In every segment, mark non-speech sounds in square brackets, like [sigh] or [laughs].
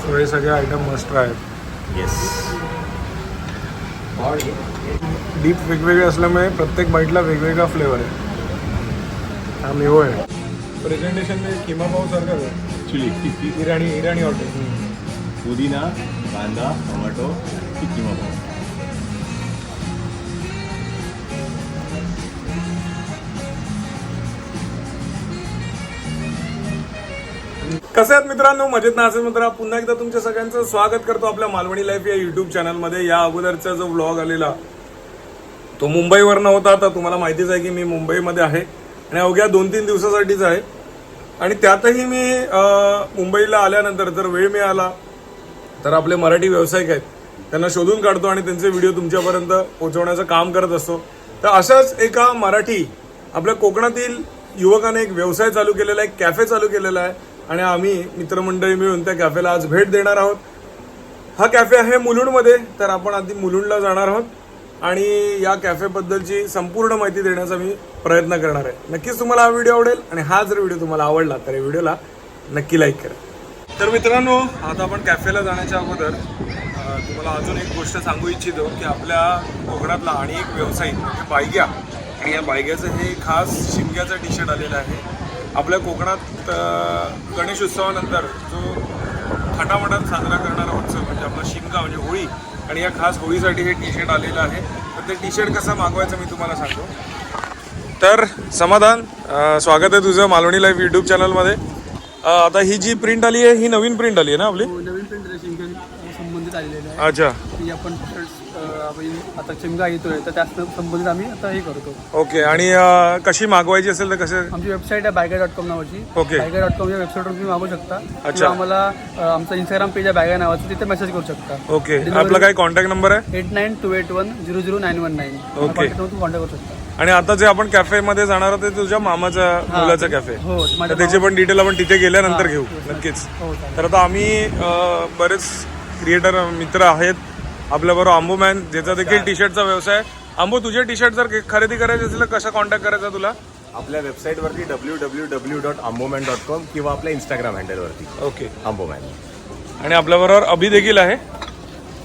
So हे सगळे item must आहेत येस डीप वेगवेगळे असल्यामुळे प्रत्येक बाईटला वेगवेगळा फ्लेवर आहे. हा मेहो आहे. प्रेझेंटेशन किमा पाव सारखं आहे. ॲक्च्युली इराणी इराणी हॉटेल पुदिना कांदा टोमॅटो किमा पाव. कसे आहेत मित्रांनो? मजेत ना? असेल मित्र पुन्हा एकदा तुमच्या सगळ्यांचं स्वागत करतो आपल्या मालवणी लाईफ या युट्यूब चॅनलमध्ये या अगोदरचा जो व्लॉग आलेला तो मुंबईवरनं होता. तर तुम्हाला माहितीच आहे की मी मुंबईमध्ये आहे आणि अवघ्या दोन तीन दिवसासाठीच आहे. आणि त्यातही मी मुंबईला आल्यानंतर जर वेळ मिळाला तर आपले मराठी व्यावसायिक आहेत त्यांना शोधून काढतो आणि त्यांचे व्हिडिओ तुमच्यापर्यंत पोहोचवण्याचं काम करत असतो. तर अशाच एका मराठी आपल्या कोकणातील युवकाने एक व्यवसाय चालू केलेला आहे कॅफे चालू केलेला आहे. आणि आम्ही मित्रमंडळी मिळून त्या कॅफेला आज भेट देणार आहोत. हा कॅफे आहे मुलुंडमध्ये तर आपण आधी मुलुंडला जाणार आहोत आणि या कॅफेबद्दलची संपूर्ण माहिती देण्याचा मी प्रयत्न करणार आहे. नक्कीच तुम्हाला हा व्हिडिओ आवडेल आणि हा जर व्हिडिओ तुम्हाला आवडला तर या व्हिडिओला नक्की लाईक करा. तर मित्रांनो आता आपण कॅफेला जाण्याच्या अगोदर तुम्हाला अजून एक गोष्ट सांगू इच्छितो की आपल्या कोकणातला आणि एक व्यावसायिक म्हणजे बायग्या. आणि या बायग्याचं हे खास शिमग्याचं टी शर्ट आलेलं आहे. आपल्या कोकणात गणेश उत्सवानंतर जो थाटामाटात साजरा करणारा उत्सव म्हणजे आपला शिमगा म्हणजे होळी आणि या खास होळीसाठी हे टी शर्ट आलेलं आहे. तर ते टी शर्ट कसं मागवायचं मी तुम्हाला सांगतो. तर समाधान स्वागत आहे तुझं मालवणी लाईव्ह यूट्यूब चॅनलमध्ये आता ही जी प्रिंट आली आहे ही नवीन प्रिंट आली आहे ना आपली? हो, नवीन प्रिंट संबंधित आलेले आहे. अच्छा. आपण आपण आता चिमगा येतोय तर त्या संबंधित आम्ही आता हे करतो. ओके आणि अ, कशी मागवायची असेल तर कसे? आमची वेबसाईट आहे बायगा डॉट कॉम नावाची. ओके. बायगा डॉट कॉम या वेबसाईटवर तुम्ही मागू शकता. अच्छा. किंवा आम्हाला अं, आमचा इंस्टाग्राम पेज आहे बायगा नावाचं तिथे मेसेज करू शकता. ओके. आपला काय कॉन्टॅक्ट नंबर आहे? Eight nine two eight one zero zero nine one nine okay. तुम्ही कॉन्टॅक्ट करू शकता. आणि आता जे आपण कॅफेमध्ये जाणार आहोत ते तुझ्या मामाच्या मुलाचं कॅफे हो तर माझ्या त्याचे पण डिटेल आपण तिथे गेल्यानंतर घेऊ नक्कीच. हो चालेल. तर आता आम्ही अ, बरेच क्रिएटर मित्र आहेत. आपल्याबरोबर आंबो मॅन ज्याचा देखील टी शर्टचा व्यवसाय आहे. आंबो तुझे टी शर्ट जर खरेदी करायचे असेल तर कसा कॉन्टॅक्ट करायचा तुला? आपल्या वेबसाईटवरती W W W dot Amboman dot com किंवा आपल्या इंस्टाग्राम हँडलवरती ओके आंबोमॅन आणि आपल्याबरोबर अभि देखील आहे.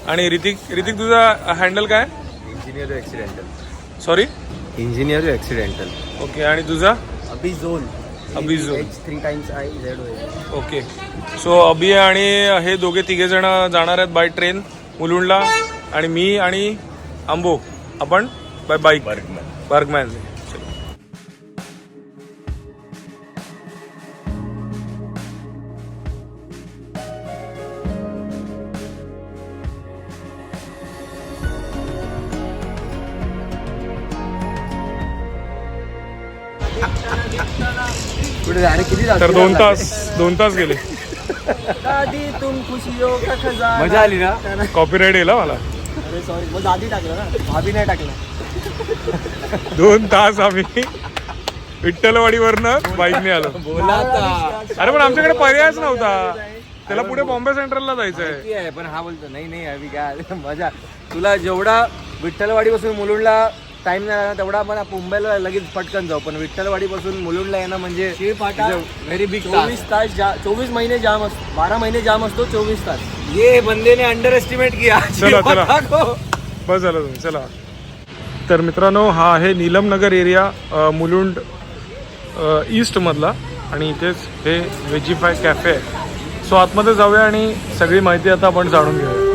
आणि ऋतिक ऋतिक तुझा हँडल काय? Engineer accidental sorry engineer accidental okay आणि तुझा? Abhi zone Abhi zone three times I Z okay so Abhi आणि हे दोघे तिघे जण जाणार आहेत बाय ट्रेन मुलुंडला आणि मी आणि आंबो आपण बाय बाईक बर्गमॅन. बर्गमॅन. कुठे अरे किती तर दोन तास दोन तास गेले. दादी तुम खुशी हो का खजाना? मजा आली ना? कॉपीराईट येला मला. अरे सॉरी मग दादी टाकलं ना? भाभी नाही टाकलं. दोन तास आम्ही विठ्ठलवाडीवरनं बाईकने आलो. बोला अरे पण आमच्याकडे पर्यायच नव्हता. त्याला पुढे बॉम्बे सेंट्रलला जायचंय. आहे पण हा बोलतो नाही नाही अभि काय? [laughs] मजा. तुला जेवढा विठ्ठलवाडी पासून मुलुंडला टाइम नाही लागला तेवढा आपण मुंबईला लगेच पटकन जाऊ. पण विठ्ठलवाडी पासून मुलुंडला येणं म्हणजे व्हेरी बिग चोवीस तास जा चोवीस महिने जाम असतो बारा महिने जाम असतो चोवीस तास. ये बंदे ने अंडर एस्टिमेट किया [laughs] चला, चला. बस झालं तुम्ही चला. तर मित्रांनो हा आहे नीलमनगर एरिया मुलुंड ईस्टमधला आणि इथेच हे वेजीफाय कॅफे आहे सो आतमध्ये जाऊया आणि सगळी माहिती आता आपण जाणून घेऊया.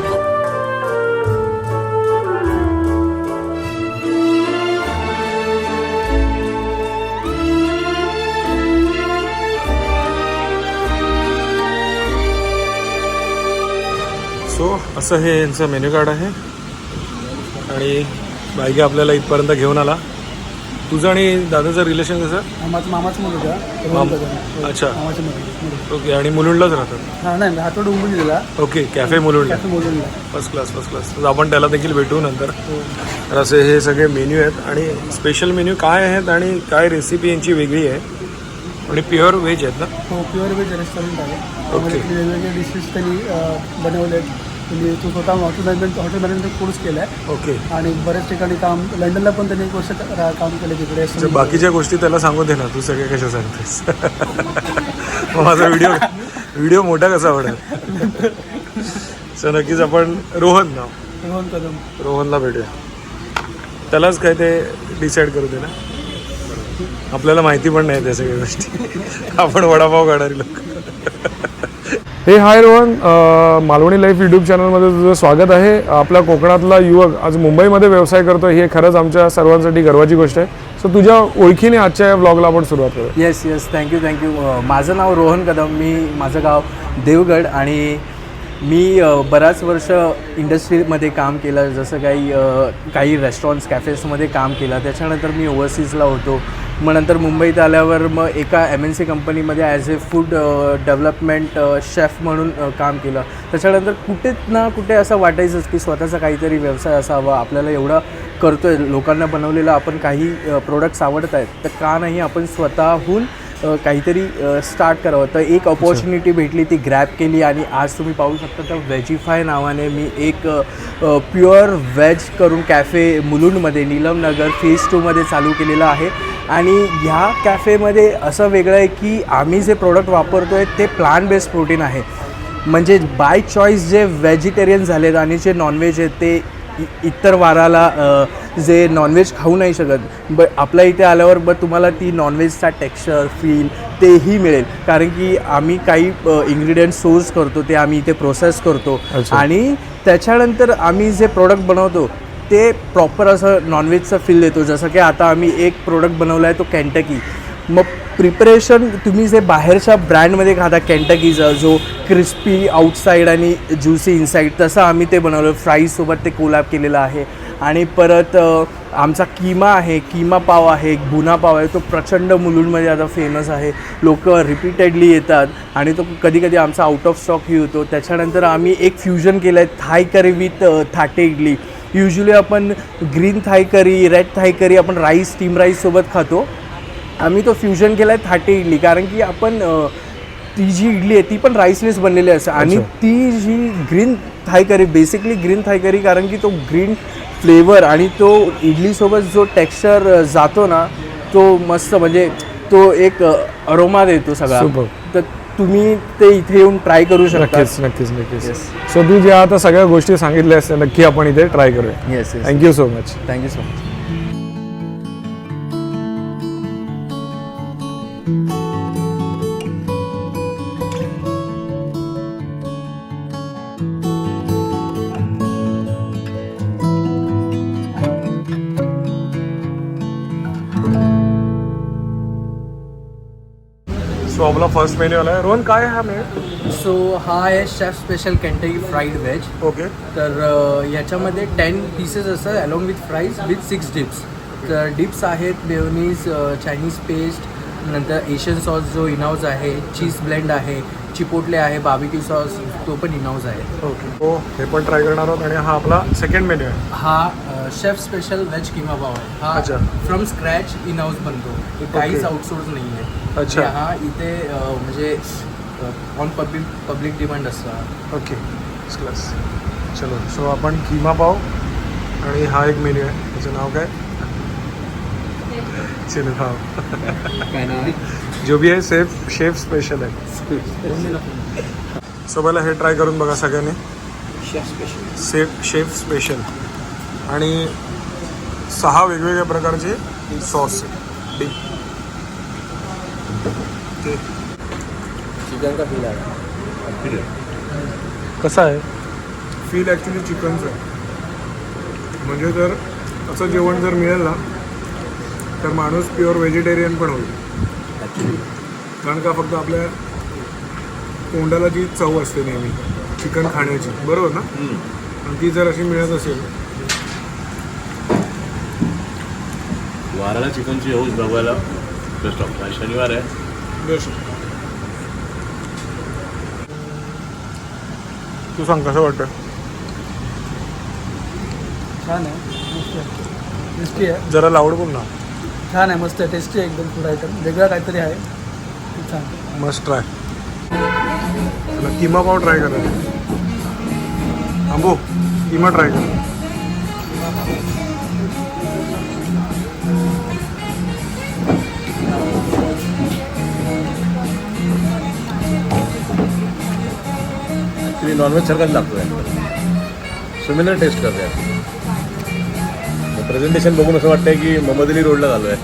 असं हे यांचं मेन्यू कार्ड आहे. आणि बायगे आपल्याला इथपर्यंत घेऊन आला. तुझं आणि दादाचं रिलेशन कसं? मामाचं मुलगा. माम- अच्छा. मामाचं मुलगा ओके आणि मुलुंडलाच राहतात? हा नाही दिला ओके कॅफे मुलुंडला. त्याचं बोलून फर्स्ट क्लास फर्स्ट क्लास आपण त्याला देखील भेटू नंतर. तर असे हे सगळे मेन्यू आहेत. आणि स्पेशल मेन्यू काय आहेत आणि काय रेसिपी यांची वेगळी आहे. आणि प्युअर व्हेज आहेत ना? हो प्युअर व्हेज रेस्टॉरंट आहे. त्यामध्ये. वेगवेगळे डिशेस त्यांनी अं, बनवले आहेत त्यांनी तो स्वतः hotel management hotel management course केला आहे ओके. आणि बऱ्याच ठिकाणी काम लंडनला पण त्यांनी एक वर्ष रा- काम केलं तिकडे. तर बाकीच्या गोष्टी त्याला सांगू दे ना तू सगळे कशा सांगतेस मग माझा व्हिडिओ व्हिडिओ मोठा कसा आवडेल? सो नक्कीच आपण रोहन नाव. रोहन कदम. रोहनला भेटूया. त्यालाच काय ते डिसाईड करू दे ना. आपल्याला माहिती पण नाही त्या सगळ्या गोष्टी. आपण वडापाव काढणारी लोक. हे hi Rohan Malvani life YouTube चॅनलमध्ये तुझं स्वागत आहे. आपला कोकणातला युवक आज मुंबईमध्ये व्यवसाय करतो हे खरंच आमच्या सर्वांसाठी गर्वाची गोष्ट आहे. सो तुझ्या ओळखीने आजच्या या ब्लॉगला आपण सुरुवात करू येस येस थँक्यू थँक्यू माझं नाव रोहन कदम मी माझं गाव देवगड आणि मी बऱ्याच बराच वर्ष इंडस्ट्रीमध्ये काम केलं जसं काही काही रेस्टॉरंट्स कॅफेसमध्ये काम केलं. त्याच्यानंतर मी ओव्हरसीजला होतो. मग नंतर मुंबईत आल्यावर मग एका एम एन सी कंपनीमध्ये as a food development chef म्हणून काम केलं. त्याच्यानंतर कुठे ना कुठे असं वाटायचंच की स्वतःचा काहीतरी व्यवसाय असावा आपल्याला एवढा करतोय लोकांना बनवलेलं आपण काही प्रोडक्ट्स आवडत आहेत तर का नाही आपण स्वतःहून काहीतरी स्टार्ट करावं. तर एक ऑपॉर्च्युनिटी भेटली ती ग्रॅप केली आणि आज तुम्ही पाहू शकता तर वेजिफाय नावाने मी एक प्युअर व्हेज करून कॅफे मुलुंडमध्ये नीलमनगर फेज टूमध्ये चालू केलेला आहे. आणि ह्या कॅफेमध्ये असं वेगळं आहे की आम्ही जे प्रोडक्ट वापरतो आहे ते प्लांट बेस्ड प्रोटीन आहे. म्हणजे बाय चॉईस जे व्हेजिटेरियन झालेत आणि जे नॉनव्हेज आहेत ते इ- इतर वाराला जे नॉनव्हेज खाऊ नाही शकत. ब आपल्या इथे आल्यावर ब तुम्हाला ती नॉनव्हेजचा टेक्स्चर फील तेही मिळेल. कारण की आम्ही काही इन्ग्रेडियंट सोर्स करतो ते आम्ही इथे प्रोसेस करतो. आणि त्याच्यानंतर आम्ही जे प्रोडक्ट बनवतो ते प्रॉपर असं नॉनव्हेजचं फील देतो. जसं की आता आम्ही एक प्रोडक्ट बनवला आहे तो कॅन्टकी मग प्रिपरेशन तुम्ही जे बाहेरच्या ब्रँडमध्ये खाता कॅन्टकीचा जो क्रिस्पी आउटसाईड आणि ज्युसी इनसाईड तसं आम्ही ते बनवलं. फ्राईजसोबत ते कोलॅब केलेलं आहे. आणि परत आमचा किमा आहे किमा पाव आहे एक पाव आहे. तो प्रचंड मुलुंडमध्ये आता फेमस आहे. लोक रिपीटेडली येतात आणि तो कधीकधी आमचा आउट ऑफ स्टॉकही होतो. त्याच्यानंतर आम्ही एक फ्युजन केलं आहे Thai curry with thatte idli usually आपण green Thai curry red Thai curry आपण राईस स्टीम राईससोबत खातो. आम्ही तो फ्युजन केला आहे थाटे इडली. कारण की आपण ती जी इडली आहे ती पण राईसनेच बनलेली असते आणि ती जी green Thai curry basically green Thai curry कारण की तो ग्रीन फ्लेवर आणि तो इडलीसोबत जो टेक्स्चर जातो ना तो मस्त म्हणजे तो एक अरोमा देतो सगळा. तर तुम्ही ते इथे येऊन ट्राय करू शकता. नक्कीच नक्कीच नक्कीच. सो तू ज्या आता सगळ्या गोष्टी सांगितल्यास त्या नक्की आपण इथे ट्राय करूया. Yes yes thank you so much thank you so much so आपला फर्स्ट मेन्यू आला आहे. रोहन काय आहे हा मेन्यू सो हा आहे chef special Kentucky fried veg okay तर याच्यामध्ये टेन पीसेस असतात along with fries with six dips तर डिप्स आहेत मेयोनीज चायनीज पेस्ट नंतर एशियन सॉस जो इनाउज आहे चीज ब्लेंड आहे चिपोटले आहे बाबिक्यू सॉस तो पण इनाउज आहे. ओके हो हे पण ट्राय करणार आहोत. आणि हा आपला सेकंड मेन्यू आहे. हा शेफ स्पेशल व्हेज किमा पाव आहे. हा. फ्रॉम स्क्रॅच इन हाऊस बनतो. काहीच. आउटसोर्स नाही आहे अच्छा. हा इथे अ, म्हणजे ऑन पब्लिक पब्लिक डिमांड असतो ओके. क्लास चलो. सो आपण किमा पाव आणि हा एक मेन्यू आहे. त्याचं नाव काय? चलो पाव काय नाव आहे? जो भी आहे सेफ शेफ स्पेशल आहे. सो पहिला हे ट्राय करून बघा सगळ्यांनी. Chef special chef chef special आणि सहा वेगवेगळ्या प्रकारचे सॉस डिप ते चिकन का फील आहे. कसं आहे? फील ॲक्च्युली चिकनचं आहे म्हणजे जर असं जेवण जर मिळेल ना तर माणूस प्युअर व्हेजिटेरियन पण होईल. कारण का फक्त आपल्या तोंडाला जी चव असते नेहमी चिकन खाण्याची बरोबर ना? आणि ती जर अशी मिळत असेल. वाराला चिकनची हौस बघायला बेस्ट ऑप्शन शनिवार आहे. बेस्ट तू सांग कसं वाटतं छान आहे मस्त टेस्टी आहे. जरा लावड बोल ना. छान आहे मस्त आहे टेस्टी आहे एकदम फूड आयटम वेगळा काहीतरी आहे. खूप छान. मस्ट ट्राय किमा पाव ट्राय करा. आंबो किमा ट्राय करा. नॉनव्हेज सारखाच लागतो सिमिलर टेस्ट करते प्रेझेंटेशन बघून असं वाटतंय की मोहम्मद अली रोडला झालो आहे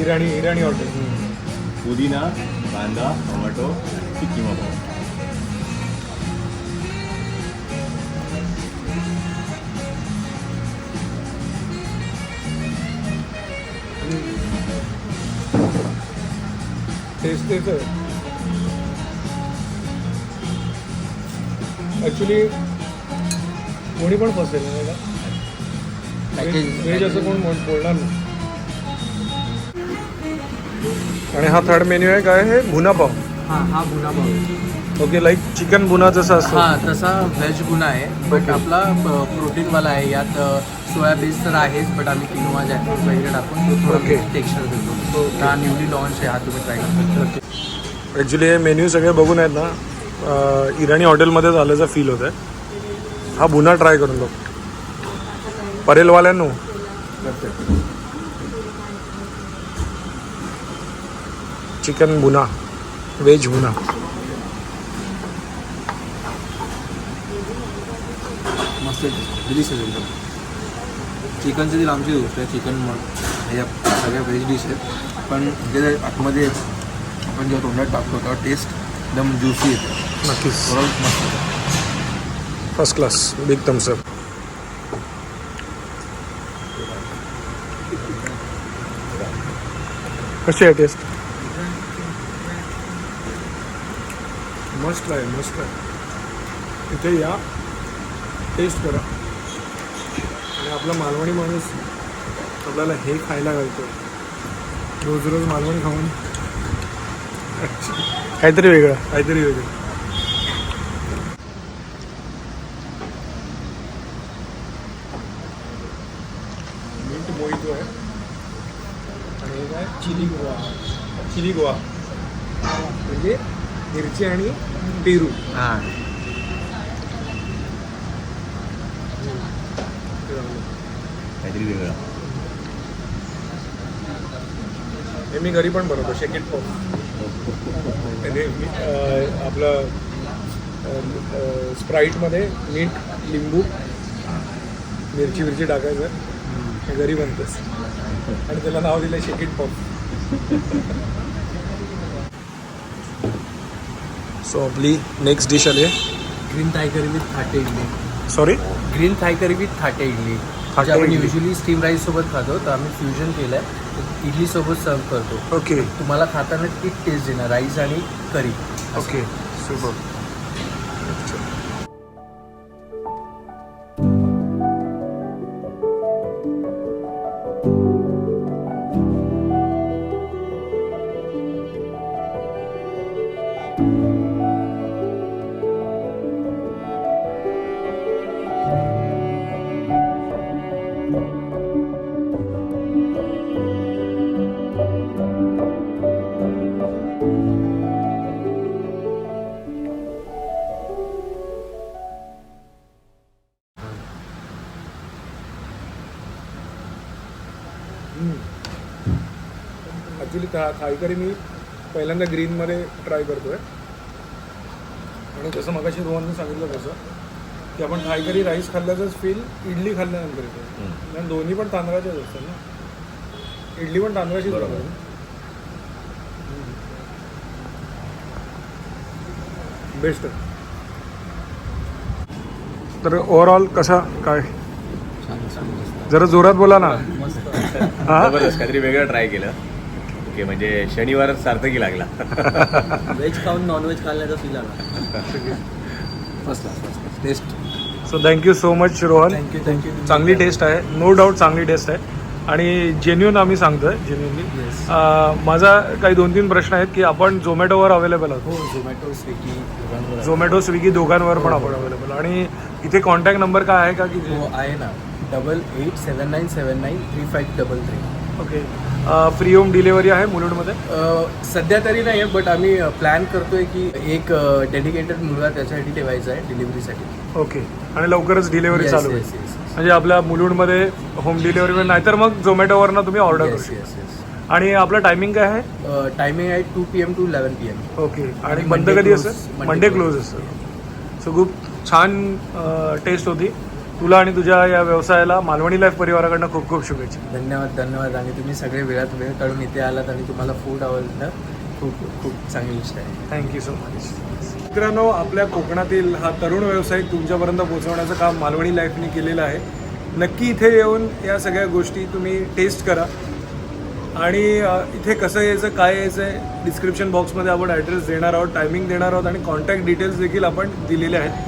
इराणी इराणी हॉटेल पुदिना कांदा टोमॅटो किमा पाव टेस्ट तेच ॲक्च्युली कोणी पण फसेल नाही का व्हेज असं कोण म्हण- बोलणार नाही. आणि हा थर्ड मेन्यू आहे काय आहे? भुना पाव. हां हा गुन्हा पाव. ओके लाईक चिकन भुना जसा असतो. हा तसा व्हेज गुन्हा आहे. बट आपला प्रोटीनवाला आहे. यात सोया बेस तर आहेच बट आम्ही किनोवा जॅकफ्रूट वगैरे टाकून तो थोडा. टेक्स्चर देतो. हा न्यूली लॉन्च आहे हा तुम्ही ट्राय करू शकता ॲक्च्युली हे मेन्यू सगळे बघून आहेत ना. अं, इराणी हॉटेलमध्येच आल्याचा फील होत आहे हा पुन्हा ट्राय करून बघ. परेलवाल्यांनो. चिकन भुना व्हेज भुना मस्त डिलिशियस एकदम. चिकनची ती आमची गोष्ट आहे चिकन मग ह्या सगळ्या व्हेज डिश आहेत. पण जे आतमध्ये आपण जेव्हा तोंडात टाकतो तेव्हा टेस्ट एकदम ज्युसी येते. नक्कीच. फर्स्ट क्लास बिग थम्सअप कशी आहे टेस्ट मस्त आहे मस्त आहे. इथे या. टेस्ट करा. आणि आपला मालवणी माणूस आपल्याला हे खायला घालतो. रोज रोज मालवणी खाऊन. [laughs] काहीतरी वेगळं. काहीतरी वेगळं मिंट मोहितो आहे आणि हे काय चिली गोवा चिली गोवा. म्हणजे मिरची आणि पेरू. हां. काहीतरी वेगळं. हे मी घरी पण बनवतो शेकेट आपलं स्प्राईटमध्ये मीठ लिंबू मिरची मिरची टाकायचं. हे घरी बनतंच. आणि त्याला नाव दिलं शेकेट पॉप सो आपली नेक्स्ट डिश आली green Thai curry with Thatte idli sorry green Thai curry with Thatte idli म्हणजे आपण. युजली स्टीम राईस सोबत खातो तर आम्ही फ्युजन केलं आहे इडली सोबत सर्व करतो. ओके तुम्हाला खाताना ती टेस्ट देणार राईस आणि करी ओके सुपर था थायकरी मी पहिल्यांदा ग्रीनमध्ये ट्राय करतो आहे आणि जसं मगाशी रोहनने सांगितलं तसं की आपण थायकरी राईस खाल्ल्याचंच फील इडली खाल्ल्यानंतर येतो. कारण दोन्ही पण तांदळाच्याच असतात ना. इडली पण तांदळाचीच बनवतात ना बेस्ट. तर ओव्हरऑल कसा काय? जरा जोरात बोला ना. हा? काहीतरी वेगळं ट्राय केलं. ओके म्हणजे शनिवार सार्थकी लागला. व्हेज खाऊन नॉनव्हेज खाल्ल्याचा फील आला. First class first class taste so thank you so much Rohan thank you thank you चांगली टेस्ट आहे. नो डाऊट चांगली टेस्ट आहे. आणि जेन्युन आम्ही सांगतोय जेन्युनली माझा काही दोन तीन प्रश्न आहेत की आपण झोमॅटोवर अवेलेबल आहोत. हो झोमॅटो स्विगी झोमॅटो स्विगी दोघांवर पण आपण अवेलेबल आणि इथे कॉन्टॅक्ट नंबर काय आहे का की हो आहे ना. Double eight seven nine seven nine three five double three okay free home delivery आहे मुलुंडमध्ये? सध्या तरी नाही आहे बट आम्ही प्लॅन करतोय की एक डेडिकेटेड मुलगा त्याच्यासाठी ठेवायचा आहे डिलिव्हरीसाठी ओके आणि लवकरच डिलेवरी चालू yes. म्हणजे आपल्या मुलुंडमध्ये होम डिलेवरी नाहीतर मग झोमॅटोवरनं तुम्ही ऑर्डर करू आणि आपलं टायमिंग काय आहे? टायमिंग आहे two P M to eleven P M okay आणि बंद कधी. असेल मंडे. क्लोज असेल सो खूप छान टेस्ट होती. तुला आणि तुझ्या या व्यवसायाला मालवणी लाईफ परिवाराकडनं खूप खूप शुभेच्छा. धन्यवाद धन्यवाद. आणि तुम्ही सगळे वेळात वेळ काढून इथे आलात आणि तुम्हाला फूड आवडलं. खूप खूप चांगली गोष्ट आहे. थँक्यू सो मच मित्रांनो आपल्या कोकणातील हा तरुण व्यवसाय तुमच्यापर्यंत पोहोचवण्याचं काम मालवणी लाईफने केलेलं आहे. नक्की इथे येऊन या सगळ्या गोष्टी तुम्ही टेस्ट करा. आणि इथे कसं यायचं काय यायचं आहे डिस्क्रिप्शन बॉक्समध्ये आपण ॲड्रेस देणार आहोत टायमिंग देणार आहोत आणि कॉन्टॅक्ट डिटेल्स देखील आपण दिलेले आहेत.